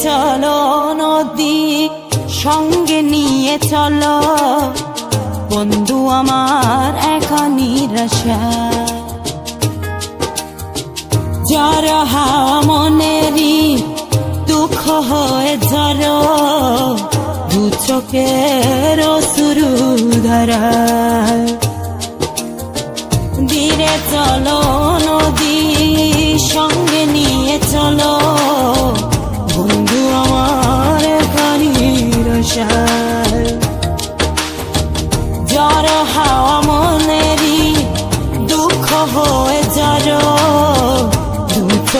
চলো নদী সঙ্গে নিয়ে চলো। বন্ধু আমার এখনই রসা জ্বর হাওয়া মনেরই দুঃখ হয়ে জ্বর দু চোখের শুরু ধীরে।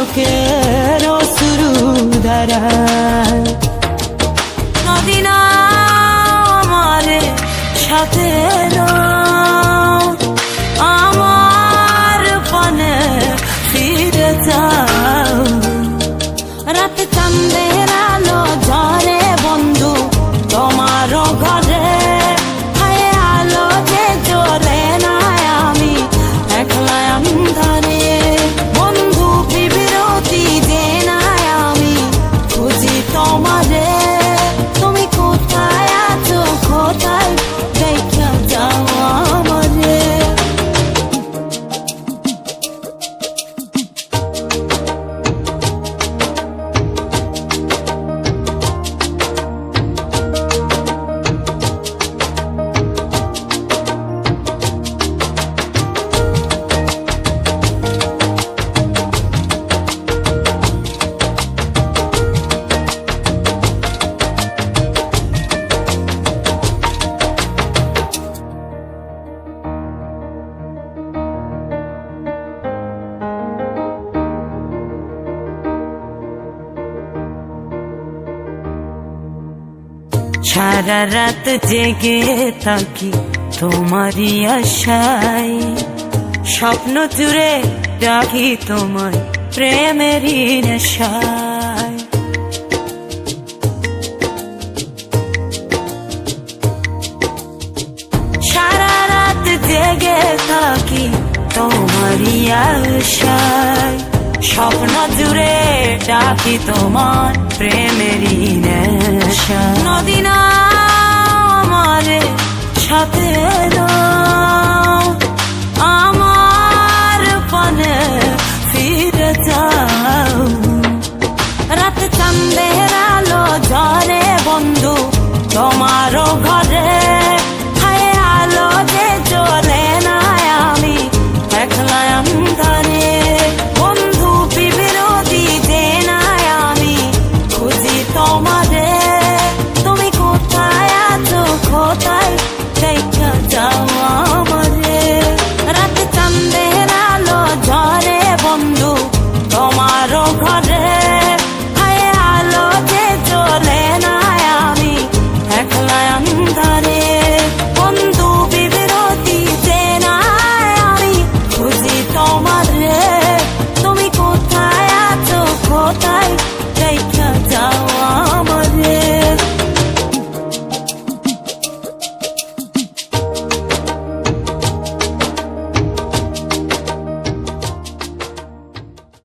দু চোখের শুরু দ্বারা নদী সারা রাত জেগে থাকি তোমারই আশায়। স্বপ্ন জুড়ে ডাকি তোমার প্রেমেরই নেশায়। সারা রাত জেগে থাকি তোমারই আশায়। স্বপ্ন জুড়ে চাকি তোমার প্রেমের নেশা। নদীনা আমারে সাথে আমার পানে ফিরে যাও। রাত চন্দের আলো ঝরে বন্ধু, তোমারও ঘরে হায় আলো যে চলে তোমারও ঘরে